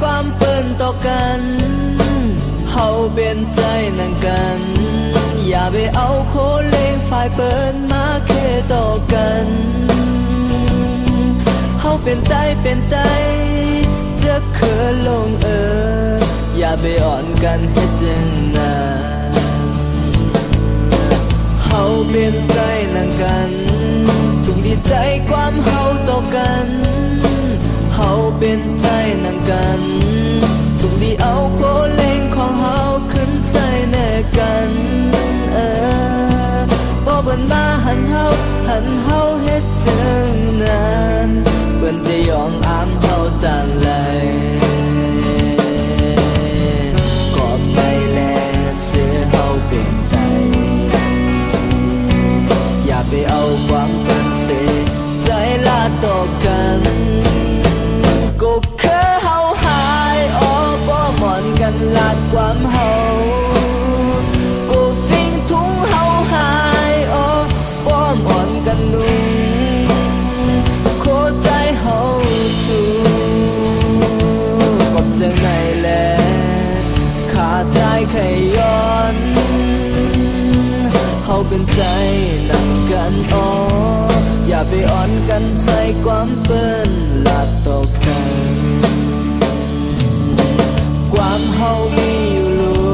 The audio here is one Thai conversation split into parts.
ความเปิ่นต่อกันเฮาเปลี่ยนใจนั่นกัน อย่าไปเอาโคเลงฝ่ายเปิดมาเคต่อกันเฮาเปลี่ยนใจเปลี่ยนใจจะเขิลงเออ อย่าไปอ่อนกันให้จังนานเฮาเปลี่ยนใจนั่นกันทุ่งดีใจความเฮาต่อกันเฮาเป็น เฮาเป็นใจนั่งกันอ๋ออย่าไปอ่อนกันใจความเปิ้นลาดตกกัน ความเฮามีอยู่รู้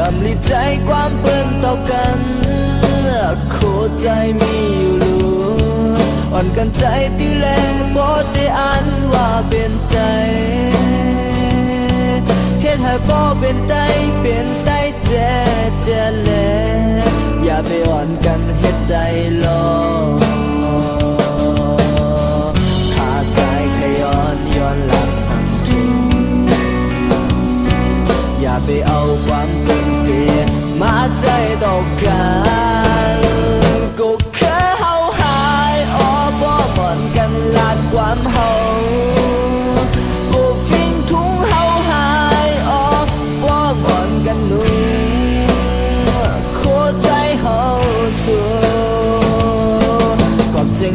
อำลิใจความเปิ้นต่อกันโคใจมีอยู่รู้อ่อนกันใจตีแลบ่ได้อ่านว่าเป็นใจเฮ็ดให้บ่เป็นไตเป็น ใจลอย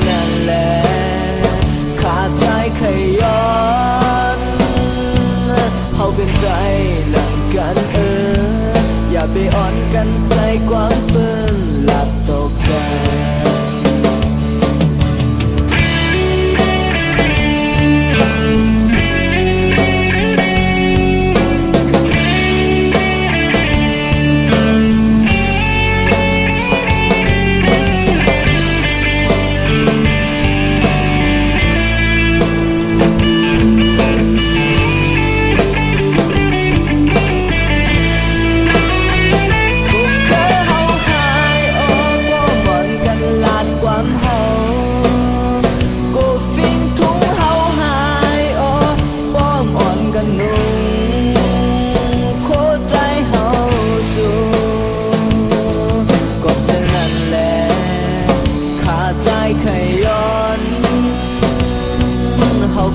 นั่นแหละขาดใจขย้อนเขาเป็นใจหลังกันเออ อย่าไปอ่อนกันใจความเปิ้นหลับตกกัน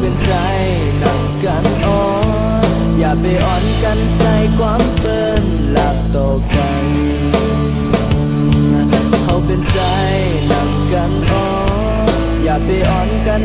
พื่อนใจนั่งกันอ้ออย่าไปอ่อนกันใจความเพลินหลับตกกันเขาเป็นใจนั่งกันอ้ออย่าไปอ่อนกัน